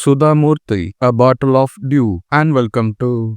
Sudhamurthy, a bottle of dew, and welcome to.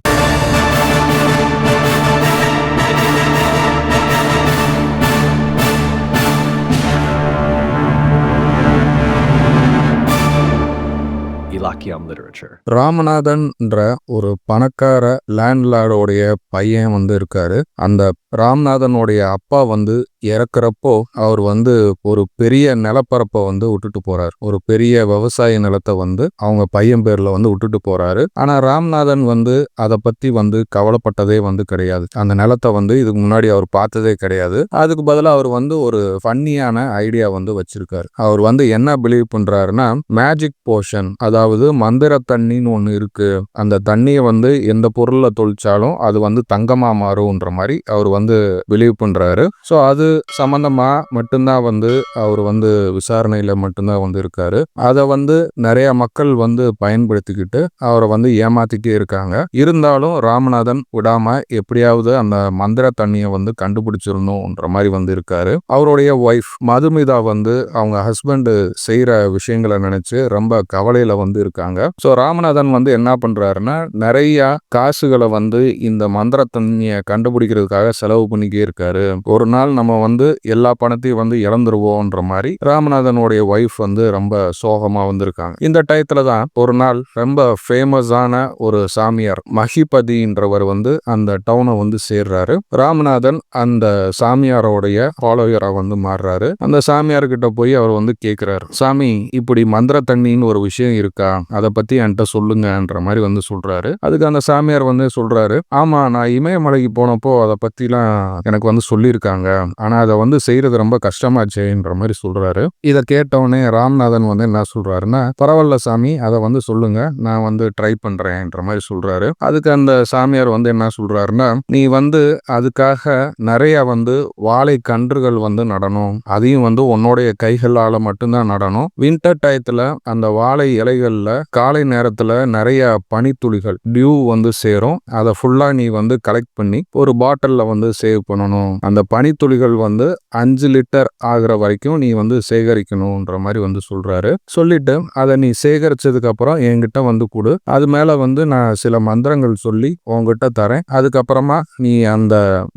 இலக்கியம் literature. ராமநாதன்ன்ற ஒரு பணக்கார லேண்ட்லார்டோடைய பையன் வந்து இருக்காரு. அந்த ராமநாதனுடைய அப்பா வந்து இறக்குறப்போ அவர் வந்து ஒரு பெரிய நிலப்பரப்பை வந்து விட்டுட்டு போறாரு. ஒரு பெரிய விவசாய நிலத்தை வந்து அவங்க பையன் பேர்ல வந்து விட்டுட்டு போறாரு. ஆனா ராமநாதன் வந்து அதை பத்தி வந்து கவலைப்பட்டதே வந்து கிடையாது. அந்த நிலத்தை வந்து இதுக்கு முன்னாடி அவர் பார்த்ததே கிடையாது. அதுக்கு பதிலாக அவர் வந்து ஒரு ஃபன்னியான ஐடியா வந்து வச்சிருக்காரு. அவர் வந்து என்ன பிலீவ் பண்றாருன்னா மேஜிக் போஷன் அதாவது மந்திர தண்ணின்னு ஒன்று இருக்குது அந்த தண்ணியை வந்து எந்த பொருளில் தொழிச்சாலும் அது வந்து தங்கமாக மாறும்ன்ற மாதிரி அவர் வந்து பிலீவ் பண்ணுறாரு ஸோ அது சம்மந்தமாக மட்டும்தான் வந்து அவர் வந்து விசாரணையில் மட்டும்தான் வந்து இருக்காரு. அதை வந்து நிறைய மக்கள் வந்து பயன்படுத்திக்கிட்டு அவரை வந்து ஏமாத்திட்டே இருக்காங்க. இருந்தாலும் ராமநாதன் விடாம எப்படியாவது அந்த மந்திர தண்ணியை வந்து கண்டுபிடிச்சிடணும்ன்ற மாதிரி வந்து இருக்காரு. அவருடைய ஒய்ஃப் மதுமிதா வந்து அவங்க ஹஸ்பண்டு செய்கிற விஷயங்களை நினச்சி ரொம்ப கவலையில் வந்து இருக்காங்க. இருக்காங்க ஸோ ராமநாதன் வந்து என்ன பண்றாருன்னா நிறைய காசுகளை வந்து இந்த மந்திர தண்ணியை கண்டுபிடிக்கிறதுக்காக செலவு பண்ணிக்கே இருக்காரு. ஒரு நாள் நம்ம வந்து எல்லா பணத்தையும் வந்து இழந்துருவோன்ற மாதிரி ராமநாதனுடைய ஒய்ஃப் வந்து ரொம்ப சோகமா வந்திருக்காங்க. இந்த டயத்துல தான் ஒரு நாள் ரொம்ப ஃபேமஸான ஒரு சாமியார் மஹிபதின்றவர் வந்து அந்த டவுனை வந்து சேர்றாரு. ராமநாதன் அந்த சாமியாரோடைய ஃபாலோயரா வந்து மாறுறாரு. அந்த சாமியார் கிட்ட போய் அவர் வந்து கேட்கிறாரு சாமி இப்படி மந்திர தண்ணின்னு ஒரு விஷயம் இருக்கா? அதை பற்றி என்கிட்ட சொல்லுங்கன்ற மாதிரி வந்து சொல்கிறாரு அதுக்கு அந்த சாமியார் வந்து சொல்கிறாரு ஆமாம் நான் இமயமலைக்கு போனப்போ அதை பற்றிலாம் எனக்கு வந்து சொல்லியிருக்காங்க ஆனால் அதை வந்து செய்கிறது ரொம்ப கஷ்டமாச்சேன்ற மாதிரி சொல்கிறாரு இதை கேட்டவுடனே ராமநாதன் வந்து என்ன சொல்கிறாருன்னா பரவாயில்ல சாமி அதை வந்து சொல்லுங்க. நான் வந்து ட்ரை பண்ணுறேன்ற மாதிரி சொல்கிறாரு அதுக்கு அந்த சாமியார் வந்து என்ன சொல்கிறாருன்னா நீ வந்து அதுக்காக நிறைய வந்து வாழை கன்றுகள் வந்து நடணும். அதையும் வந்து உன்னுடைய கைகளால் மட்டும்தான் நடணும். வின்டர் டயத்தில் அந்த வாழை இலைகளில் காலை நேரத்தில் நிறைய பனித்துளிகள் டியூ வந்து சேரும். அதை ஃபுல்லாக நீ வந்து கலெக்ட் பண்ணி ஒரு பாட்டிலில் வந்து சேவ் பண்ணணும். அந்த பனித்துளிகள் வந்து அஞ்சு லிட்டர் ஆகிற வரைக்கும் நீ வந்து சேகரிக்கணுன்ற மாதிரி வந்து சொல்கிறாரு சொல்லிட்டு அதை நீ சேகரிச்சதுக்கு அப்புறம் என்கிட்ட வந்து கொடு. அது மேலே வந்து நான் சில மந்திரங்கள் சொல்லி உங்ககிட்ட தரேன். அதுக்கப்புறமா நீ அந்த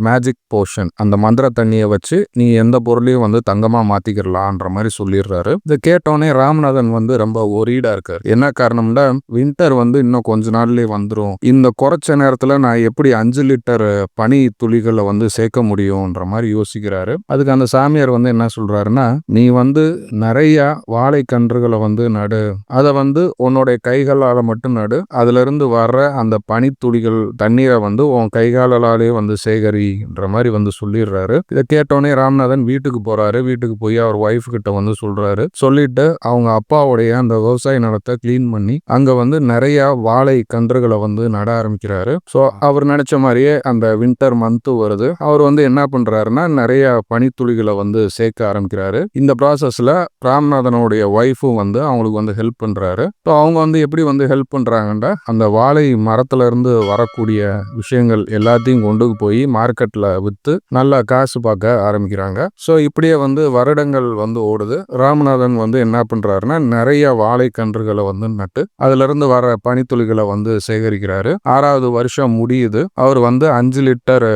மேஜிக் போர்ஷன் அந்த மந்திர தண்ணியை வச்சு நீ எந்த பொருளையும் வந்து தங்கமாக மாற்றிக்கிறலான்ற மாதிரி சொல்லிடுறாரு. இதை கேட்டோடனே ராமநாதன் வந்து ரொம்ப ஒரீடாக இருக்கார். என்ன காரணம்னா வின்டர் வந்து இன்னும் கொஞ்ச நாள்லயே வந்துடும் இந்த குறைச்ச நேரத்துல நான் எப்படி அஞ்சு லிட்டர் பனி துளிகளை வந்து சேர்க்க முடியும்ன்ற மாதிரி யோசிக்கிறாரு. அதுக்கு அந்த சாமியார் வந்து என்ன சொல்றாருன்னா நீ வந்து நிறைய வாழை கன்றுகளை வந்து நடு. அதை வந்து உன்னுடைய கைகளால் மட்டும் நடு. அதுல இருந்து வர்ற அந்த பனித்துளிகள் தண்ணீரை வந்து உன் கைகாலாலே வந்து சேகரின்ற மாதிரி வந்து சொல்லிடுறாரு. இதை கேட்டோடனே ராம்நாதன் வீட்டுக்கு போறாரு. வீட்டுக்கு போய் அவர் ஒய்ஃப் கிட்ட வந்து சொல்றாரு. சொல்லிட்டு அவங்க அப்பாவுடைய அந்த விவசாய நிலத்தை கிளீன் பண்ணி அங்க வந்து நிறைய வாழை கன்றுகளை வந்து நட ஆரம்பிக்கிறாரு. ஸோ அவர் நினைச்ச மாதிரியே அந்த வின்டர் மந்த் வருது. அவர் வந்து என்ன பண்றாருன்னா நிறைய பனித்துளிகளை வந்து சேர்க்க ஆரம்பிக்கிறாரு. இந்த ப்ராசஸ்ல ராமநாதனுடைய ஒய்ஃபும் வந்து அவங்களுக்கு வந்து ஹெல்ப் பண்றாரு. ஸோ அவங்க வந்து எப்படி வந்து ஹெல்ப் பண்றாங்கன்னா அந்த வாழை மரத்துல இருந்து வரக்கூடிய விஷயங்கள் எல்லாத்தையும் கொண்டு போய் மார்க்கெட்ல வித்து நல்லா காசு பார்க்க ஆரம்பிக்கிறாங்க. ஸோ இப்படியே வந்து வருடங்கள் வந்து ஓடுது. ராமநாதன் வந்து என்ன பண்றாருன்னா நிறைய வாழை கன்றுகளை வந்து நட்டு அதுல இருந்து வர பனித்துளிகளை வந்து சேகரிக்கிறாரு. ஆறாவது வருஷம் முடியுது. அவர் வந்து அஞ்சு லிட்டர்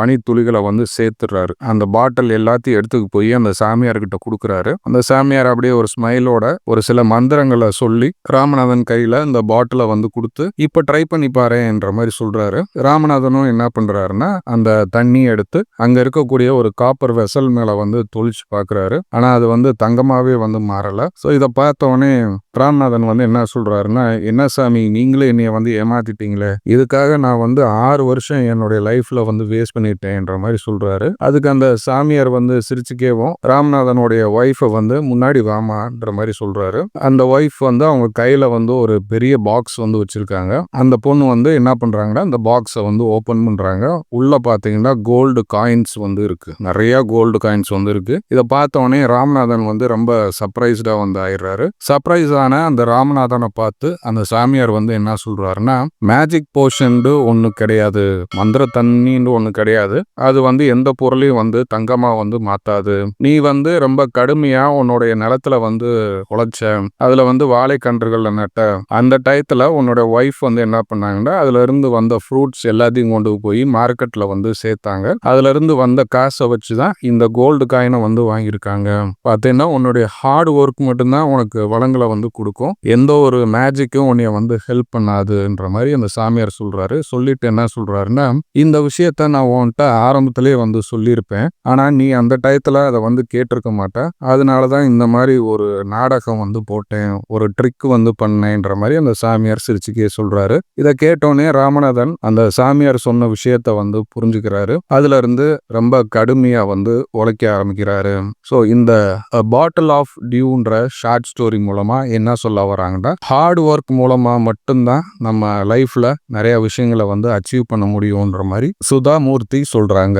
பனித்துளிகளை வந்து சேர்த்துறாரு. அந்த பாட்டில் எல்லாத்தையும் எடுத்துக்கு போய் அந்த சாமியார்கிட்ட கொடுக்குறாரு. அந்த சாமியார் அப்படியே ஒரு ஸ்மைலோட ஒரு சில மந்திரங்களை சொல்லி ராமநாதன் கையில இந்த பாட்டிலை வந்து கொடுத்து இப்ப ட்ரை பண்ணி பாருன்ற மாதிரி சொல்றாரு. ராமநாதனும் என்ன பண்றாருன்னா அந்த தண்ணி எடுத்து அங்க இருக்கக்கூடிய ஒரு காப்பர் வெசல் மேல வந்து தொழிச்சு பாக்குறாரு. ஆனா அது வந்து தங்கமாவே வந்து மாறல. ஸோ இதை பார்த்த உடனே ராமநாதன் வந்து என்ன சொல்கிறாருன்னா என்ன சாமி நீங்களே என்னைய வந்து ஏமாத்திட்டீங்களே? இதுக்காக நான் வந்து ஆறு வருஷம் என்னுடைய லைஃப்பில் வந்து வேஸ்ட் பண்ணிட்டேன்ற மாதிரி சொல்கிறாரு அதுக்கு அந்த சாமியார் வந்து சிரிச்சுக்கேவும் ராமநாதனுடைய ஒய்ஃபை வந்து முன்னாடி வாமான்ற மாதிரி சொல்கிறாரு அந்த ஒய்ஃப் வந்து அவங்க கையில் வந்து ஒரு பெரிய பாக்ஸ் வந்து வச்சுருக்காங்க. அந்த பொண்ணு வந்து என்ன பண்ணுறாங்கன்னா அந்த பாக்ஸை வந்து ஓப்பன் பண்ணுறாங்க உள்ளே பார்த்தீங்கன்னா கோல்டு காயின்ஸ் வந்து இருக்குது நிறையா கோல்டு காயின்ஸ் வந்து இருக்குது இதை பார்த்தோன்னே ராம்நாதன் வந்து ரொம்ப சர்ப்ரைஸ்டாக வந்து ஆயிடுறாரு. சர்ப்ரைஸ் ஆன அந்த ராமநாதனை பார்த்து அந்த சாமியார் வந்து என்ன சொல்றாருன்னா மேஜிக் போஷன்டு ஒன்று கிடையாது மந்திர தண்ணின்னு ஒன்று கிடையாது. அது வந்து எந்த பொருளையும் வந்து தங்கமா வந்து மாத்தாது. நீ வந்து ரொம்ப கடுமையா உன்னுடைய நிலத்துல வந்து உழைச்ச அதுல வந்து வாழைக்கன்றுகள்ல நட்ட அந்த டயத்துல உன்னோட ஒய்ஃப் வந்து என்ன பண்ணாங்கன்னா அதுல இருந்து வந்த ஃப்ரூட்ஸ் எல்லாத்தையும் கொண்டு போய் மார்க்கெட்ல வந்து சேர்த்தாங்க. அதுல இருந்து வந்த காசை வச்சு தான் இந்த கோல்டு காயினை வந்து வாங்கியிருக்காங்க. பார்த்தீங்கன்னா உன்னுடைய ஹார்ட் ஒர்க் மட்டும்தான் உனக்கு வளங்களை வந்து கொடுக்கும். எந்த ஒரு மேஜிக்கும் உன்னைய வந்து ஹெல்ப் பண்ணாதுன்ற மாதிரி அந்த சாமியார் சொல்றாரு. சொல்லிட்டு என்ன சொல்றாருன்னா இந்த விஷயத்த நான் உன்கிட்ட ஆரம்பத்திலே வந்து சொல்லியிருப்பேன். ஆனா நீ அந்த டயத்துல அதை வந்து கேட்டிருக்க மாட்ட. அதனால தான் இந்த மாதிரி ஒரு நாடகம் வந்து போட்டேன். ஒரு ட்ரிக் வந்து பண்ணேன்ற மாதிரி அந்த சாமியார் சிரிச்சுக்கே சொல்றாரு. இதை கேட்டோன்னே ராமநாதன் அந்த சாமியார் சொன்ன விஷயத்த வந்து புரிஞ்சுக்கிறாரு. அதுல இருந்து ரொம்ப கடுமையா வந்து உழைக்க ஆரம்பிக்கிறாரு. ஸோ இந்த பாட்டில் ஆஃப் டியூன்ற ஷார்ட் ஸ்டோரி மூலமா என்ன சொல்ல வராங்கன்னா ஹார்ட் ஒர்க் மூலமா மட்டும்தான் நம்ம லைஃப்ல நிறைய விஷயங்களை வந்து அச்சீவ் பண்ண முடியுன்ற மாதிரி சுதா மூர்த்தி சொல்றாங்க.